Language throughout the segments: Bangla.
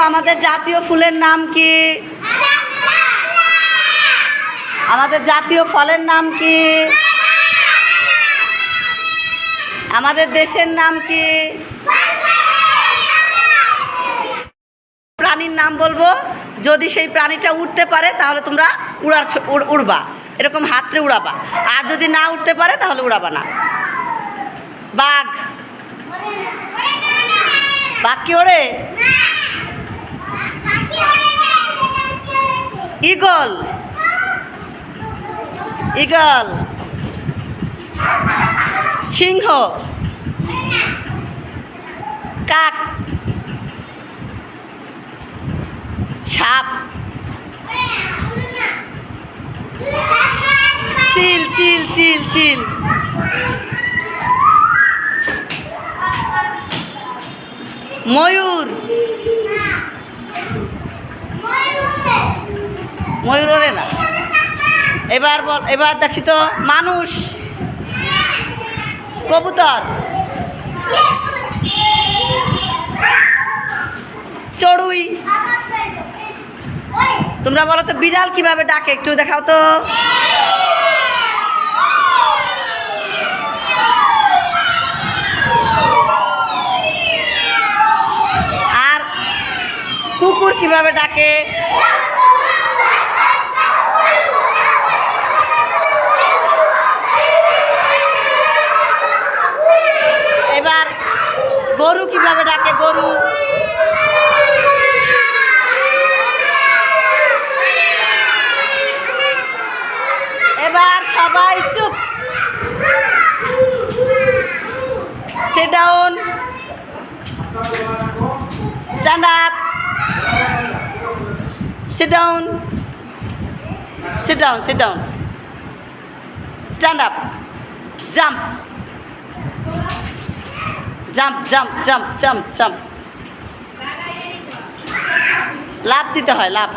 আমাদের জাতীয় ফুলের নাম কি? আমাদের জাতীয় ফলের নাম কি? আমাদের দেশের নাম কি? প্রাণীর নাম বলব। যদি সেই প্রাণীটা উঠতে পারে, তাহলে তোমরা উড়ার উড়বা। এরকম হাতরে উড়াবা। আর যদি না উঠতে পারে, তাহলে উড়াবা না। বাঘ। বাঘ কি ওড়ে ইগল। ইগল। সিংহ। কাক। সাপ। চিল চিল চিল চিল। ময়ূর। ময়ূর না এবার বল, এবার দেখি তো মানুষ। কবুতর। চড়ুই। তোমরা বলো তো, বিড়াল কীভাবে ডাকে? একটু দেখাও তো। আর কুকুর কীভাবে ডাকে? গরু কীভাবে ডাকে গরু? এবার সবাই চুপ। Sit down stand up sit down sit down sit down stand up jump jump jump jump jump jump লাভ দিতে হয় লাভ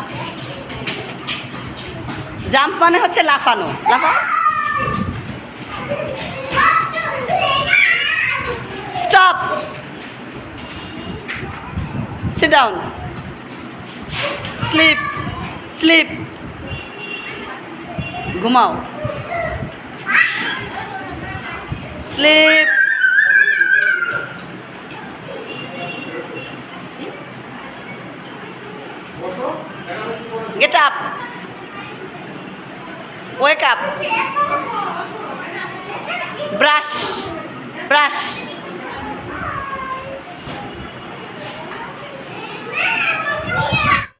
জাম্প মানে হচ্ছে লাফানো। লাফাও। Stop. Sit down sleep sleep. ঘুমাও। Sleep. Get up. Wake up. Brush. Brush